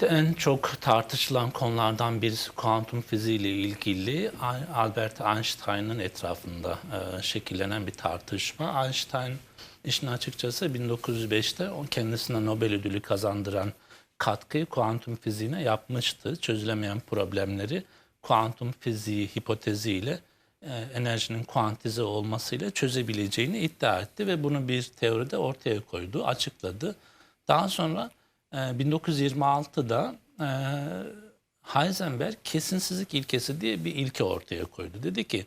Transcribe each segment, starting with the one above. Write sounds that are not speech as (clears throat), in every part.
Şimdi en çok tartışılan konulardan birisi kuantum fiziği ile ilgili Albert Einstein'ın etrafında e, şekillenen bir tartışma. Einstein işin açıkçası 1905'te o kendisine Nobel ödülü kazandıran katkıyı kuantum fiziğine yapmıştı. Çözülemeyen problemleri kuantum fiziği hipoteziyle e, enerjinin kuantize olmasıyla çözebileceğini iddia etti ve bunu bir teoride ortaya koydu, açıkladı. Daha sonra e, 1926'da e, Heisenberg kesinsizlik ilkesi diye bir ilke ortaya koydu. Dedi ki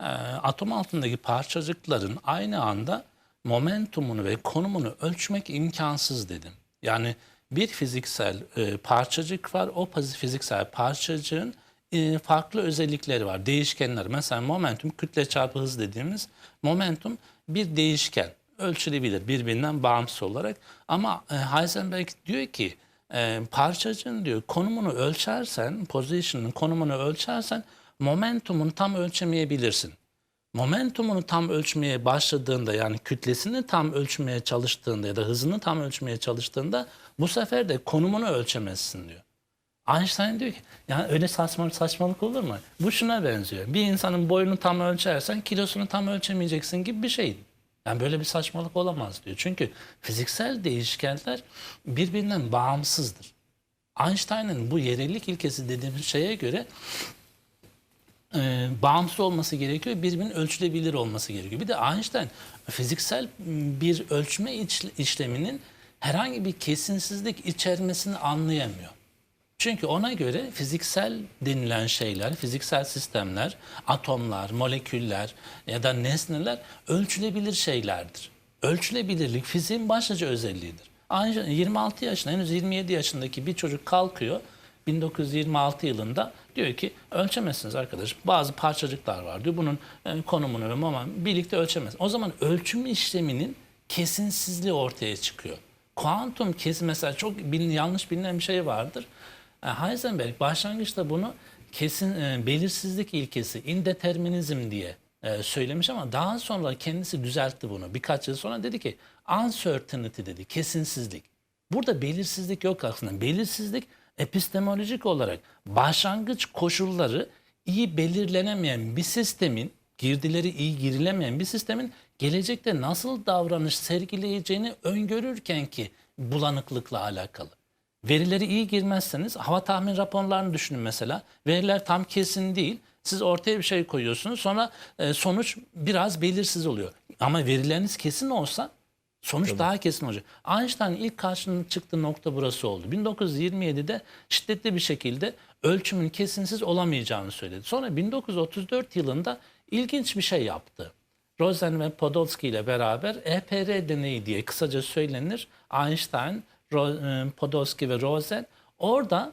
e, atom altındaki parçacıkların aynı anda momentumunu ve konumunu ölçmek imkansız dedim. Yani bir fiziksel e, parçacık var. O fiziksel parçacığın e, farklı özellikleri var. Değişkenler. Mesela momentum kütle çarpı hız dediğimiz momentum bir değişken. Ölçülebilir birbirinden bağımsız olarak. Ama e, Heisenberg diyor ki e, parçacığın diyor konumunu ölçersen, position'ın konumunu ölçersen momentumunu tam ölçemeyebilirsin. Momentumunu tam ölçmeye başladığında yani kütlesini tam ölçmeye çalıştığında ya da hızını tam ölçmeye çalıştığında bu sefer de konumunu ölçemezsin diyor. Einstein diyor ki yani öyle saçmalık saçmalık olur mu? Bu şuna benziyor. Bir insanın boyunu tam ölçersen kilosunu tam ölçemeyeceksin gibi bir şey. Yani böyle bir saçmalık olamaz diyor. Çünkü fiziksel değişkenler birbirinden bağımsızdır. Einstein'ın bu yerellik ilkesi dediğimiz şeye göre e, bağımsız olması gerekiyor, birbirinin ölçülebilir olması gerekiyor. Bir de Einstein fiziksel bir ölçme iş, işleminin herhangi bir kesinsizlik içermesini anlayamıyor. Çünkü ona göre fiziksel denilen şeyler, fiziksel sistemler, atomlar, moleküller ya da nesneler ölçülebilir şeylerdir. Ölçülebilirlik fiziğin başlıca özelliğidir. Aynı 26 yaşında, henüz 27 yaşındaki bir çocuk kalkıyor 1926 yılında diyor ki ölçemezsiniz arkadaş. Bazı parçacıklar var diyor. Bunun e, konumunu ama birlikte ölçemez. O zaman ölçüm işleminin kesinsizliği ortaya çıkıyor. Kuantum kesin mesela çok bilin, yanlış bilinen bir şey vardır. E, Heisenberg başlangıçta bunu kesin e, belirsizlik ilkesi, indeterminizm diye e, söylemiş ama daha sonra kendisi düzeltti bunu. Birkaç yıl sonra dedi ki uncertainty dedi, kesinsizlik. Burada belirsizlik yok aslında. Belirsizlik epistemolojik olarak başlangıç koşulları iyi belirlenemeyen bir sistemin, girdileri iyi girilemeyen bir sistemin gelecekte nasıl davranış sergileyeceğini öngörürken ki bulanıklıkla alakalı. Verileri iyi girmezseniz hava tahmin raporlarını düşünün mesela. Veriler tam kesin değil. Siz ortaya bir şey koyuyorsunuz sonra e, sonuç biraz belirsiz oluyor. Ama verileriniz kesin olsa sonuç Tabii. daha kesin olacak. Einstein ilk karşının çıktığı nokta burası oldu. 1927'de şiddetli bir şekilde ölçümün kesinsiz olamayacağını söyledi. Sonra 1934 yılında ilginç bir şey yaptı. Rosen ve Podolsky ile beraber EPR deneyi diye kısaca söylenir. Einstein, Podolsky ve Rosen orada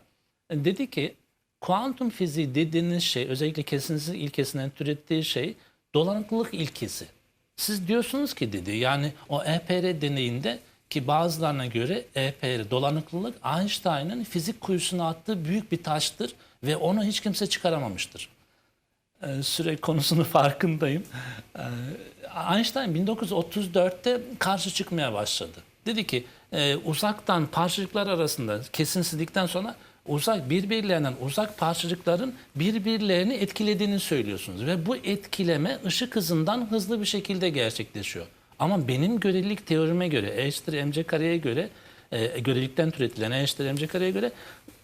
dedi ki kuantum fiziği dediğiniz şey özellikle kesinsizlik ilkesinden türettiği şey dolanıklılık ilkesi. Siz diyorsunuz ki dedi yani o EPR deneyinde ki bazılarına göre EPR dolanıklılık Einstein'ın fizik kuyusuna attığı büyük bir taştır ve onu hiç kimse çıkaramamıştır. Ee, süre konusunu (laughs) farkındayım. Ee, Einstein 1934'te karşı çıkmaya başladı. Dedi ki e, uzaktan parçacıklar arasında kesinsizlikten sonra uzak birbirlerinden uzak parçacıkların birbirlerini etkilediğini söylüyorsunuz. Ve bu etkileme ışık hızından hızlı bir şekilde gerçekleşiyor. Ama benim görelilik teorime göre, E eşittir mc kareye göre, e, görelilikten türetilen E eşittir mc kareye göre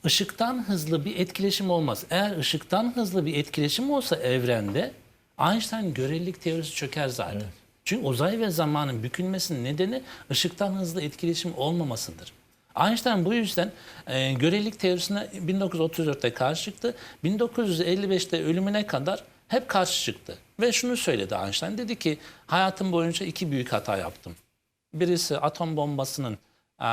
ışıktan hızlı bir etkileşim olmaz. Eğer ışıktan hızlı bir etkileşim olsa evrende Einstein görelilik teorisi çöker zaten. Evet. Çünkü uzay ve zamanın bükülmesinin nedeni ışıktan hızlı etkileşim olmamasıdır. Einstein bu yüzden e, görelilik teorisine 1934'te karşı çıktı. 1955'te ölümüne kadar hep karşı çıktı. Ve şunu söyledi Einstein. Dedi ki hayatım boyunca iki büyük hata yaptım. Birisi atom bombasının e,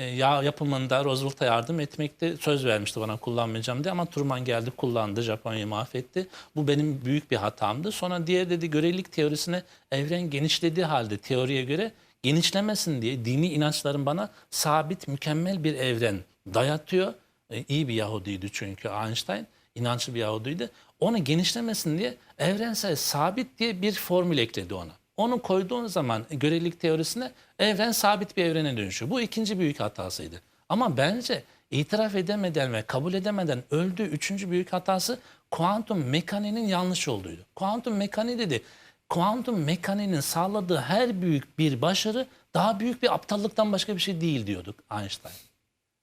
yapımında Roosevelt'a yardım etmekte söz vermişti bana kullanmayacağım diye ama Truman geldi kullandı Japonya'yı mahvetti. Bu benim büyük bir hatamdı. Sonra diğer dedi görelilik teorisine evren genişlediği halde teoriye göre genişlemesin diye dini inançların bana sabit, mükemmel bir evren dayatıyor. E, iyi bir Yahudiydi çünkü Einstein, inançlı bir Yahudiydi. Onu genişlemesin diye evrensel sabit diye bir formül ekledi ona. Onu koyduğun zaman görelilik teorisine evren sabit bir evrene dönüşüyor. Bu ikinci büyük hatasıydı. Ama bence itiraf edemeden ve kabul edemeden öldüğü üçüncü büyük hatası kuantum mekaniğinin yanlış olduğuydu. Kuantum mekaniği dedi. Kuantum mekaniğinin sağladığı her büyük bir başarı daha büyük bir aptallıktan başka bir şey değil diyorduk Einstein.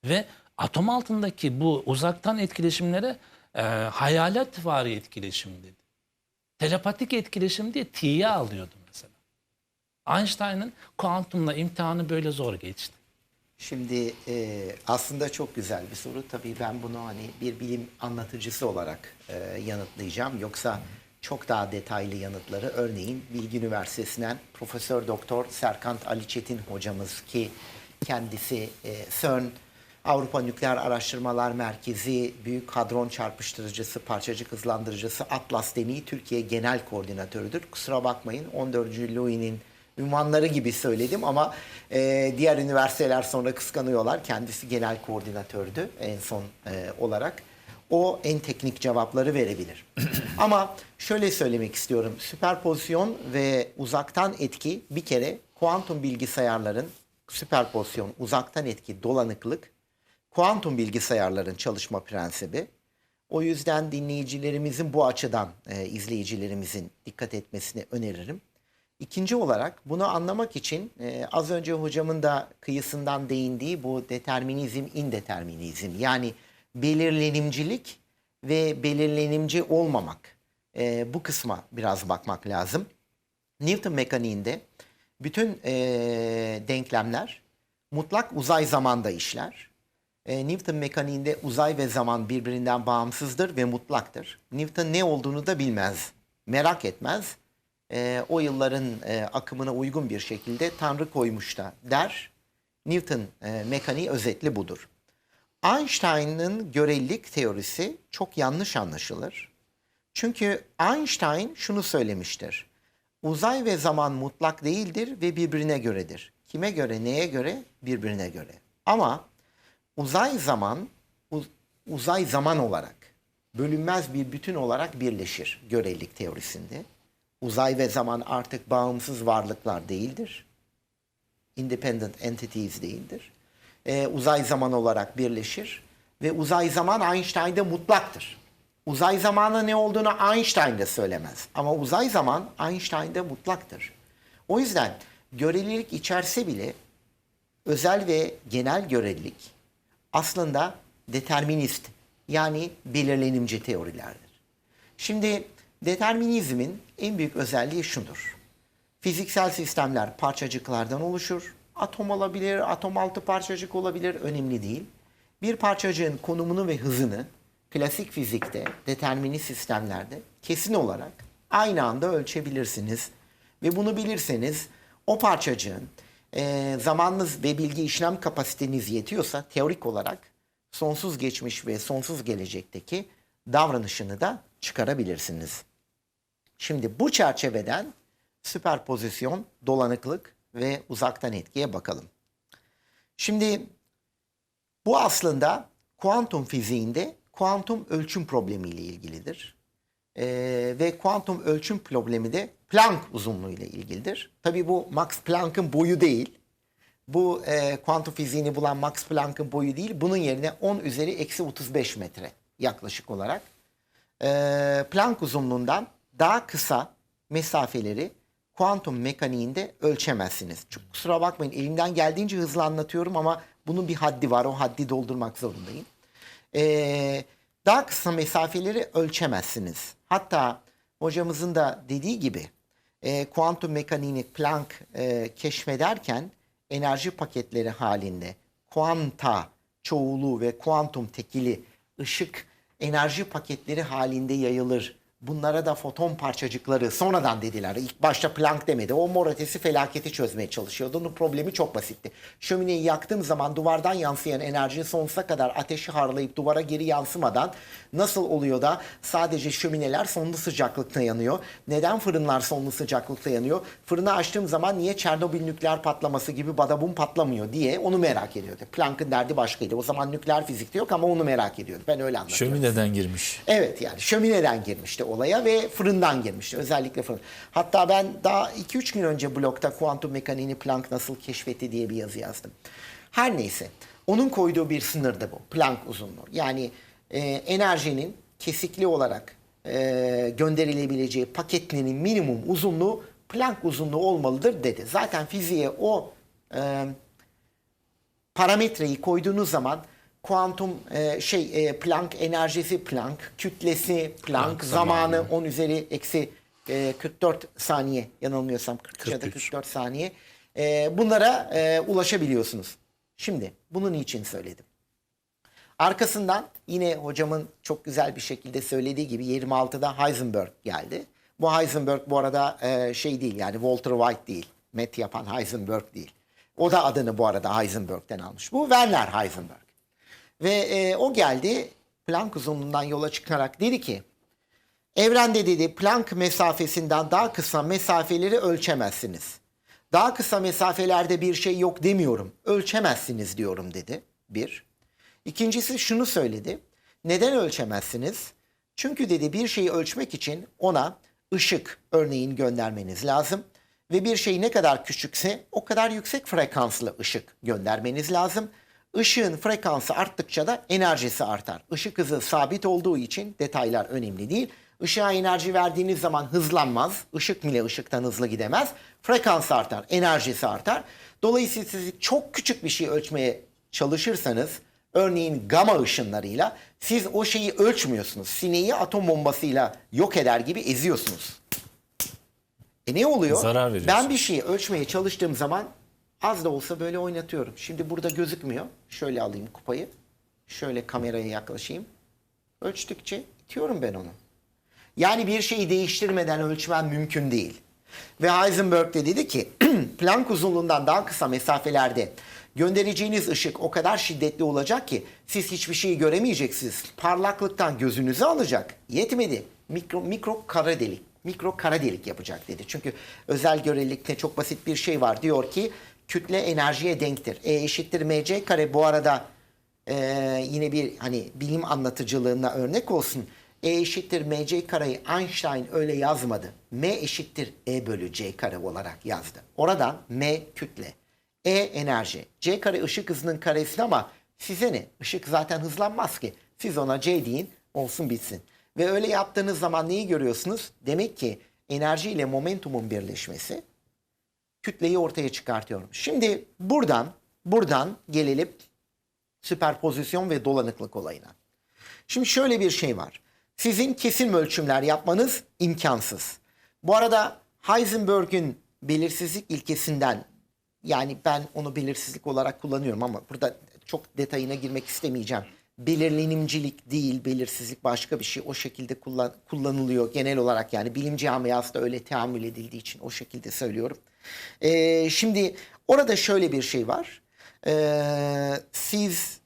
Ve atom altındaki bu uzaktan etkileşimlere e, hayalet vari etkileşim dedi. Telepatik etkileşim diye tiye alıyordu. Einstein'ın kuantumla imtihanı böyle zor geçti. Şimdi e, aslında çok güzel bir soru. Tabii ben bunu hani bir bilim anlatıcısı olarak e, yanıtlayacağım. Yoksa çok daha detaylı yanıtları örneğin Bilgi Üniversitesi'nden Profesör Doktor Serkant Ali Çetin hocamız ki kendisi e, CERN Avrupa Nükleer Araştırmalar Merkezi Büyük Hadron Çarpıştırıcısı, Parçacık Hızlandırıcısı Atlas Deniği Türkiye Genel Koordinatörüdür. Kusura bakmayın 14. Louis'nin ünvanları gibi söyledim ama e, diğer üniversiteler sonra kıskanıyorlar. Kendisi genel koordinatördü en son e, olarak. O en teknik cevapları verebilir. (clears throat) ama şöyle söylemek istiyorum. Süperpozisyon ve uzaktan etki bir kere kuantum bilgisayarların süperpozisyon, uzaktan etki, dolanıklık kuantum bilgisayarların çalışma prensibi. O yüzden dinleyicilerimizin bu açıdan e, izleyicilerimizin dikkat etmesini öneririm. İkinci olarak bunu anlamak için e, az önce hocamın da kıyısından değindiği bu determinizm, indeterminizm yani belirlenimcilik ve belirlenimci olmamak e, bu kısma biraz bakmak lazım. Newton mekaniğinde bütün e, denklemler mutlak uzay zamanda işler. E, Newton mekaniğinde uzay ve zaman birbirinden bağımsızdır ve mutlaktır. Newton ne olduğunu da bilmez, merak etmez. E, o yılların e, akımına uygun bir şekilde Tanrı koymuş da der. Newton e, mekaniği özetli budur. Einstein'ın görelilik teorisi çok yanlış anlaşılır. Çünkü Einstein şunu söylemiştir. Uzay ve zaman mutlak değildir ve birbirine göredir. Kime göre, neye göre? Birbirine göre. Ama uzay zaman uz- uzay zaman olarak bölünmez bir bütün olarak birleşir görelilik teorisinde. Uzay ve zaman artık bağımsız varlıklar değildir. Independent entities değildir. Ee, uzay zaman olarak birleşir ve uzay zaman Einstein'da mutlaktır. Uzay zamanı ne olduğunu Einstein de söylemez. Ama uzay zaman Einstein'da mutlaktır. O yüzden görelilik içerse bile özel ve genel görelilik aslında determinist yani belirlenimci teorilerdir. Şimdi determinizmin en büyük özelliği şudur. Fiziksel sistemler parçacıklardan oluşur. Atom olabilir, atom altı parçacık olabilir, önemli değil. Bir parçacığın konumunu ve hızını klasik fizikte, determinist sistemlerde kesin olarak aynı anda ölçebilirsiniz. Ve bunu bilirseniz o parçacığın e, zamanınız ve bilgi işlem kapasiteniz yetiyorsa teorik olarak sonsuz geçmiş ve sonsuz gelecekteki davranışını da çıkarabilirsiniz. Şimdi bu çerçeveden süperpozisyon, dolanıklık ve uzaktan etkiye bakalım. Şimdi bu aslında kuantum fiziğinde kuantum ölçüm problemiyle ilgilidir. Ee, ve kuantum ölçüm problemi de Planck uzunluğu ile ilgilidir. Tabii bu Max Planck'ın boyu değil. Bu e, kuantum fiziğini bulan Max Planck'ın boyu değil. Bunun yerine 10 üzeri eksi 35 metre yaklaşık olarak. Ee, Planck uzunluğundan daha kısa mesafeleri kuantum mekaniğinde ölçemezsiniz. Çok kusura bakmayın elimden geldiğince hızlı anlatıyorum ama bunun bir haddi var. O haddi doldurmak zorundayım. Ee, daha kısa mesafeleri ölçemezsiniz. Hatta hocamızın da dediği gibi e, kuantum mekaniğini Planck e, keşfederken enerji paketleri halinde kuanta çoğulu ve kuantum tekili ışık enerji paketleri halinde yayılır. Bunlara da foton parçacıkları sonradan dediler. İlk başta Planck demedi. O mor ötesi felaketi çözmeye çalışıyordu. Onun problemi çok basitti. Şömineyi yaktığım zaman duvardan yansıyan enerji sonsuza kadar ateşi harlayıp duvara geri yansımadan nasıl oluyor da sadece şömineler sonlu sıcaklıkta yanıyor? Neden fırınlar sonlu sıcaklıkta yanıyor? Fırını açtığım zaman niye Çernobil nükleer patlaması gibi badabum patlamıyor diye onu merak ediyordu. Planck'ın derdi başkaydı. O zaman nükleer fizikte yok ama onu merak ediyordu. Ben öyle anlatıyorum. Şömineden girmiş. Evet yani şömineden girmişti. Olaya ve fırından girmişti. Özellikle fırın. Hatta ben daha 2-3 gün önce blogda kuantum mekaniğini Planck nasıl keşfetti diye bir yazı yazdım. Her neyse. Onun koyduğu bir sınırdı bu. Planck uzunluğu. Yani e, enerjinin kesikli olarak e, gönderilebileceği paketlerin minimum uzunluğu Planck uzunluğu olmalıdır dedi. Zaten fiziğe o e, parametreyi koyduğunuz zaman kuantum e, şey e, Planck enerjisi, Planck kütlesi, Planck, Planck zamanı, zamanı. 10 üzeri eksi e, 44 saniye yanılmıyorsam 40 ya da 43. 44 saniye e, bunlara e, ulaşabiliyorsunuz. Şimdi bunun için söyledim. Arkasından yine hocamın çok güzel bir şekilde söylediği gibi 26'da Heisenberg geldi. Bu Heisenberg bu arada e, şey değil yani Walter White değil. Met yapan Heisenberg değil. O da adını bu arada Heisenberg'ten almış. Bu Werner Heisenberg. Ve e, o geldi Planck uzunluğundan yola çıkarak dedi ki Evrende dedi Planck mesafesinden daha kısa mesafeleri ölçemezsiniz. Daha kısa mesafelerde bir şey yok demiyorum. Ölçemezsiniz diyorum dedi. Bir. İkincisi şunu söyledi. Neden ölçemezsiniz? Çünkü dedi bir şeyi ölçmek için ona ışık örneğin göndermeniz lazım. Ve bir şey ne kadar küçükse o kadar yüksek frekanslı ışık göndermeniz lazım. Işığın frekansı arttıkça da enerjisi artar. Işık hızı sabit olduğu için detaylar önemli değil. Işığa enerji verdiğiniz zaman hızlanmaz. Işık bile ışıktan hızlı gidemez. Frekans artar, enerjisi artar. Dolayısıyla siz çok küçük bir şey ölçmeye çalışırsanız, örneğin gama ışınlarıyla siz o şeyi ölçmüyorsunuz. Sineği atom bombasıyla yok eder gibi eziyorsunuz. E ne oluyor? Zarar veriyorsun. Ben bir şeyi ölçmeye çalıştığım zaman az da olsa böyle oynatıyorum. Şimdi burada gözükmüyor. Şöyle alayım kupayı. Şöyle kameraya yaklaşayım. Ölçtükçe itiyorum ben onu. Yani bir şeyi değiştirmeden ölçmem mümkün değil. Ve Heisenberg de dedi ki (clears throat) Planck uzunluğundan daha kısa mesafelerde göndereceğiniz ışık o kadar şiddetli olacak ki siz hiçbir şeyi göremeyeceksiniz. Parlaklıktan gözünüzü alacak. Yetmedi. Mikro, mikro kara delik. Mikro kara delik yapacak dedi. Çünkü özel görelilikte çok basit bir şey var. Diyor ki kütle enerjiye denktir. E eşittir mc kare bu arada ee, yine bir hani bilim anlatıcılığına örnek olsun. E eşittir mc kareyi Einstein öyle yazmadı. M eşittir E bölü C kare olarak yazdı. Oradan M kütle. E enerji. C kare ışık hızının karesi ama size ne? Işık zaten hızlanmaz ki. Siz ona C deyin olsun bitsin. Ve öyle yaptığınız zaman neyi görüyorsunuz? Demek ki enerji ile momentumun birleşmesi kütleyi ortaya çıkartıyorum. Şimdi buradan buradan gelelim süperpozisyon ve dolanıklık olayına. Şimdi şöyle bir şey var. Sizin kesin ölçümler yapmanız imkansız. Bu arada Heisenberg'ün belirsizlik ilkesinden yani ben onu belirsizlik olarak kullanıyorum ama burada çok detayına girmek istemeyeceğim. Belirlenimcilik değil, belirsizlik başka bir şey. O şekilde kullan, kullanılıyor genel olarak yani bilim camiası da öyle teamül edildiği için o şekilde söylüyorum. Ee, şimdi orada şöyle bir şey var. Ee, siz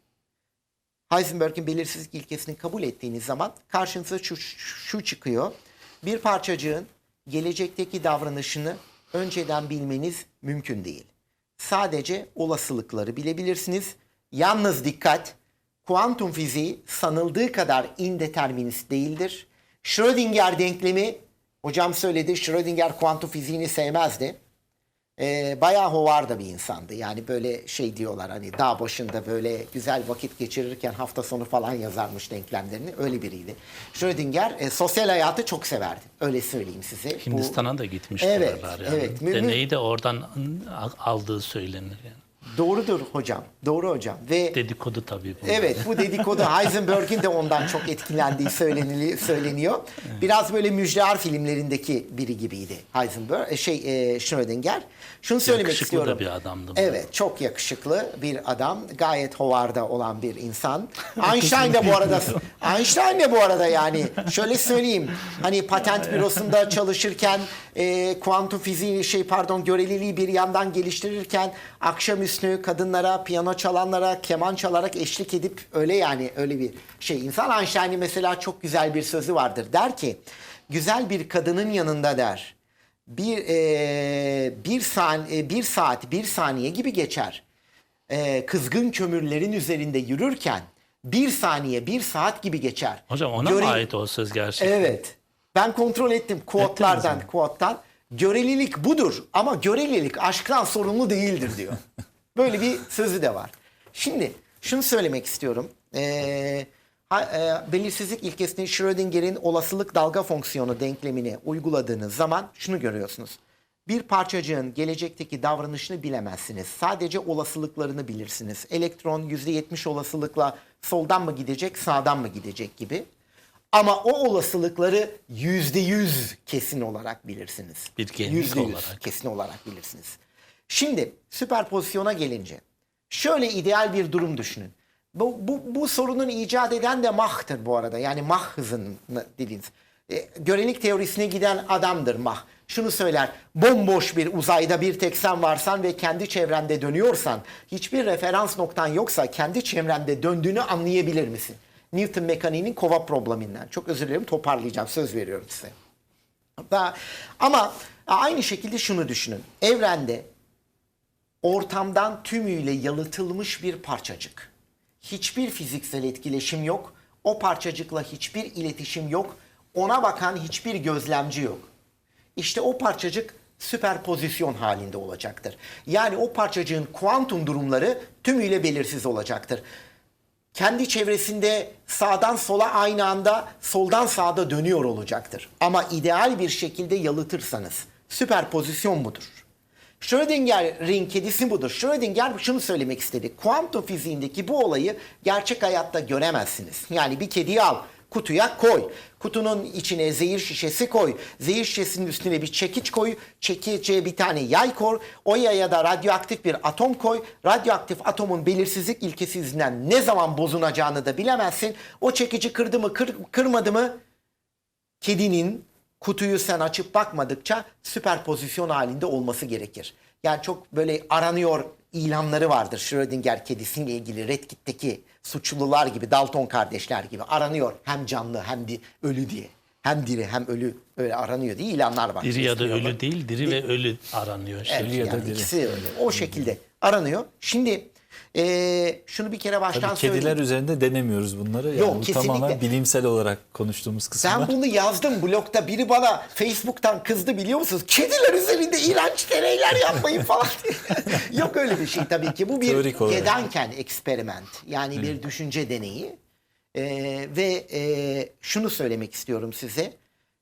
Heisenberg'in belirsizlik ilkesini kabul ettiğiniz zaman karşınıza şu, şu çıkıyor. Bir parçacığın gelecekteki davranışını önceden bilmeniz mümkün değil. Sadece olasılıkları bilebilirsiniz. Yalnız dikkat, kuantum fiziği sanıldığı kadar indeterminist değildir. Schrödinger denklemi, hocam söyledi, Schrödinger kuantum fiziğini sevmezdi. Ee, bayağı hovarda bir insandı. Yani böyle şey diyorlar hani dağ başında böyle güzel vakit geçirirken hafta sonu falan yazarmış denklemlerini. Öyle biriydi. Schrödinger e, sosyal hayatı çok severdi. Öyle söyleyeyim size. Bu- Hindistan'a da gitmiş Evet, diyorlar yani. evet. Mü- mü- Deneyi de oradan aldığı söylenir yani. Doğrudur hocam. Doğru hocam. Ve Dedikodu tabii bu. Evet bu dedikodu Heisenberg'in de ondan çok etkilendiği söylenili, söyleniyor. Biraz böyle müjdear filmlerindeki biri gibiydi Heisenberg, e, şey e, Schrödinger. Şunu söylemek Yakışıklı istiyorum. da bir adamdı bu. Evet çok yakışıklı bir adam. Gayet hovarda olan bir insan. (laughs) Einstein de bu arada Einstein de bu arada yani şöyle söyleyeyim. Hani patent bürosunda çalışırken e, kuantum fiziği şey pardon göreliliği bir yandan geliştirirken akşamüstü kadınlara piyano çalanlara keman çalarak eşlik edip öyle yani öyle bir şey. insan Einstein'in mesela çok güzel bir sözü vardır. Der ki güzel bir kadının yanında der bir e, bir, san, e, bir saat bir saniye gibi geçer. E, kızgın kömürlerin üzerinde yürürken bir saniye bir saat gibi geçer. Hocam ona Göre- mı ait o söz gerçekten? Evet. Ben kontrol ettim quote'lardan, mi? quote'tan. Görelilik budur ama görelilik aşktan sorumlu değildir diyor. (laughs) Böyle bir sözü de var. Şimdi şunu söylemek istiyorum. Ee, ha- e, belirsizlik ilkesini Schrödinger'in olasılık dalga fonksiyonu denklemini uyguladığınız zaman şunu görüyorsunuz. Bir parçacığın gelecekteki davranışını bilemezsiniz. Sadece olasılıklarını bilirsiniz. Elektron %70 olasılıkla soldan mı gidecek, sağdan mı gidecek gibi. Ama o olasılıkları %100 kesin olarak bilirsiniz. Bir genlik %100 olarak. kesin olarak bilirsiniz. Şimdi süperpozisyona gelince şöyle ideal bir durum düşünün. Bu, bu, bu sorunun icat eden de Mach'tır bu arada. Yani Mach hızını dediğiniz. E, görelik teorisine giden adamdır Mach. Şunu söyler. Bomboş bir uzayda bir tek sen varsan ve kendi çevrende dönüyorsan, hiçbir referans noktan yoksa kendi çevrende döndüğünü anlayabilir misin? Newton mekaniğinin kova probleminden. Çok özür dilerim toparlayacağım. Söz veriyorum size. Da, ama aynı şekilde şunu düşünün. Evrende ortamdan tümüyle yalıtılmış bir parçacık. Hiçbir fiziksel etkileşim yok. O parçacıkla hiçbir iletişim yok. Ona bakan hiçbir gözlemci yok. İşte o parçacık süperpozisyon halinde olacaktır. Yani o parçacığın kuantum durumları tümüyle belirsiz olacaktır kendi çevresinde sağdan sola aynı anda soldan sağda dönüyor olacaktır. Ama ideal bir şekilde yalıtırsanız süperpozisyon budur. Schrödinger'in kedisi budur. Schrödinger şunu söylemek istedi. Kuantum fiziğindeki bu olayı gerçek hayatta göremezsiniz. Yani bir kediyi al, kutuya koy. Kutunun içine zehir şişesi koy. Zehir şişesinin üstüne bir çekiç koy. Çekiçe bir tane yay koy. O yaya da radyoaktif bir atom koy. Radyoaktif atomun belirsizlik ilkesi yüzünden ne zaman bozulacağını da bilemezsin. O çekici kırdı mı kır, kırmadı mı kedinin kutuyu sen açıp bakmadıkça süperpozisyon halinde olması gerekir. Yani çok böyle aranıyor ilanları vardır Schrödinger kedisiyle ilgili Red Kit'teki suçlular gibi Dalton kardeşler gibi aranıyor hem canlı hem de ölü diye. Hem diri hem ölü öyle aranıyor diye ilanlar var. Diri ya da ölü değil, diri ve ölü aranıyor. Evet, yani diri. ikisi öyle. O şekilde aranıyor. Şimdi eee, şunu bir kere baştan Tabii kediler söyleyeyim. üzerinde denemiyoruz bunları. Yani Yok, bu kesinlikle. tamamen bilimsel olarak konuştuğumuz kısımlar. Ben bunu yazdım blogda. Biri bana Facebook'tan kızdı biliyor musunuz? Kediler üzerinde iğrenç deneyler yapmayın falan. (laughs) Yok öyle bir şey tabii ki. Bu bir. Gedanken eksperiment. Yani bir düşünce deneyi. Ee, ve e, şunu söylemek istiyorum size.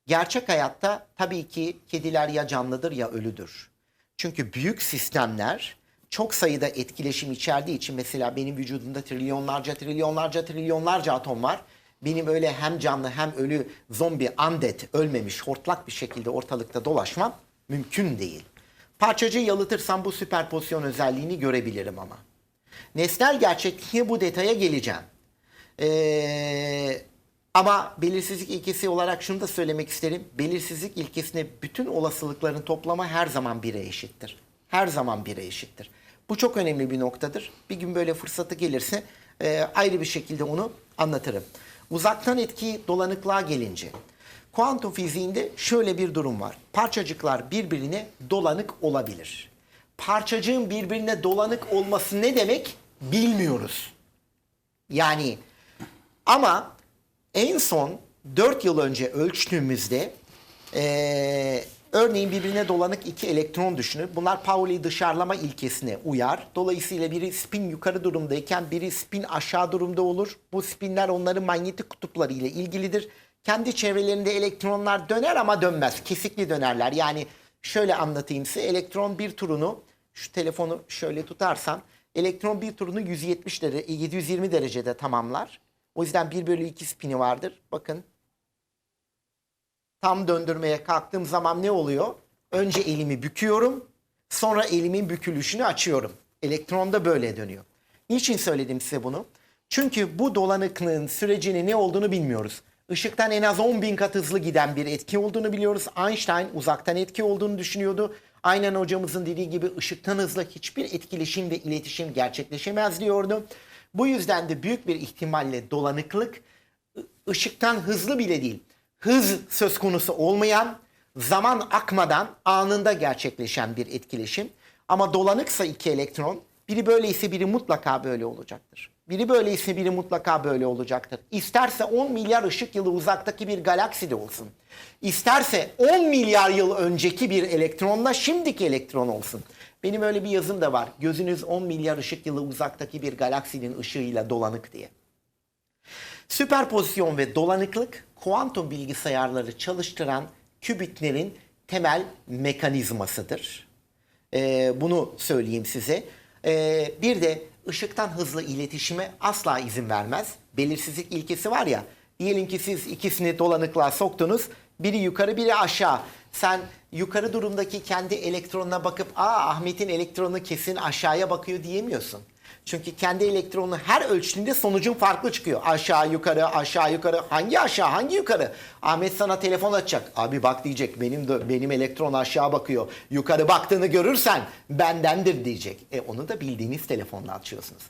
Gerçek hayatta tabii ki kediler ya canlıdır ya ölüdür. Çünkü büyük sistemler çok sayıda etkileşim içerdiği için mesela benim vücudumda trilyonlarca trilyonlarca trilyonlarca atom var. Benim öyle hem canlı hem ölü zombi undead ölmemiş hortlak bir şekilde ortalıkta dolaşmam mümkün değil. Parçacığı yalıtırsam bu süperpozisyon özelliğini görebilirim ama. Nesnel gerçekliğe bu detaya geleceğim. Ee, ama belirsizlik ilkesi olarak şunu da söylemek isterim. Belirsizlik ilkesine bütün olasılıkların toplamı her zaman 1'e eşittir. Her zaman 1'e eşittir. Bu çok önemli bir noktadır. Bir gün böyle fırsatı gelirse e, ayrı bir şekilde onu anlatırım. Uzaktan etki dolanıklığa gelince. Kuantum fiziğinde şöyle bir durum var. Parçacıklar birbirine dolanık olabilir. Parçacığın birbirine dolanık olması ne demek bilmiyoruz. Yani ama en son 4 yıl önce ölçtüğümüzde eee, örneğin birbirine dolanık iki elektron düşünün. Bunlar Pauli dışarılama ilkesine uyar. Dolayısıyla biri spin yukarı durumdayken biri spin aşağı durumda olur. Bu spinler onların manyetik kutupları ile ilgilidir. Kendi çevrelerinde elektronlar döner ama dönmez. Kesikli dönerler. Yani şöyle anlatayım size. Elektron bir turunu şu telefonu şöyle tutarsan elektron bir turunu 170 derece, 720 derecede tamamlar. O yüzden 1 bölü 2 spini vardır. Bakın tam döndürmeye kalktığım zaman ne oluyor? Önce elimi büküyorum. Sonra elimin bükülüşünü açıyorum. Elektron da böyle dönüyor. Niçin söyledim size bunu? Çünkü bu dolanıklığın sürecinin ne olduğunu bilmiyoruz. Işıktan en az 10 bin kat hızlı giden bir etki olduğunu biliyoruz. Einstein uzaktan etki olduğunu düşünüyordu. Aynen hocamızın dediği gibi ışıktan hızlı hiçbir etkileşim ve iletişim gerçekleşemez diyordu. Bu yüzden de büyük bir ihtimalle dolanıklık ışıktan hızlı bile değil. Hız söz konusu olmayan, zaman akmadan anında gerçekleşen bir etkileşim. Ama dolanıksa iki elektron Biri böyleyse biri mutlaka böyle olacaktır. Biri böyleyse biri mutlaka böyle olacaktır. İsterse 10 milyar ışık yılı uzaktaki bir galakside olsun. İsterse 10 milyar yıl önceki bir elektronla şimdiki elektron olsun. Benim öyle bir yazım da var. Gözünüz 10 milyar ışık yılı uzaktaki bir galaksinin ışığıyla dolanık diye. Süperpozisyon ve dolanıklık kuantum bilgisayarları çalıştıran kübitlerin temel mekanizmasıdır. Ee, bunu söyleyeyim size. Ee, bir de ışıktan hızlı iletişime asla izin vermez. Belirsizlik ilkesi var ya. Diyelim ki siz ikisini dolanıklığa soktunuz. Biri yukarı biri aşağı. Sen yukarı durumdaki kendi elektronuna bakıp aa Ahmet'in elektronu kesin aşağıya bakıyor diyemiyorsun. Çünkü kendi elektronunu her ölçtüğünde sonucun farklı çıkıyor. Aşağı yukarı aşağı yukarı hangi aşağı hangi yukarı? Ahmet sana telefon açacak. Abi bak diyecek benim de, benim elektron aşağı bakıyor. Yukarı baktığını görürsen bendendir diyecek. E onu da bildiğiniz telefonla açıyorsunuz.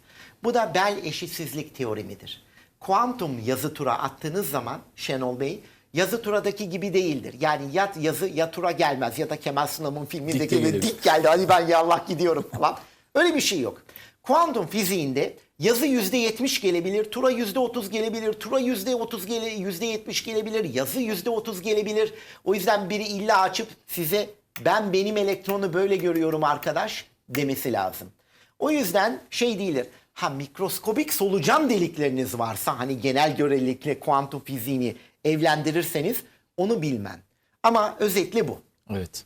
Bu da Bell eşitsizlik teoremidir. Kuantum yazı tura attığınız zaman Şenol Bey yazı turadaki gibi değildir. Yani ya yazı ya tura gelmez ya da Kemal Sunal'ın filmindeki Dik gibi dik geldi hadi ben yallah gidiyorum falan. Öyle bir şey yok. Kuantum fiziğinde yazı %70 gelebilir, tura %30 gelebilir, tura %30 gele, %70 gelebilir, yazı %30 gelebilir. O yüzden biri illa açıp size ben benim elektronu böyle görüyorum arkadaş demesi lazım. O yüzden şey değildir. Ha mikroskobik solucan delikleriniz varsa hani genel görelilikle kuantum fiziğini evlendirirseniz onu bilmem. Ama özetle bu. Evet.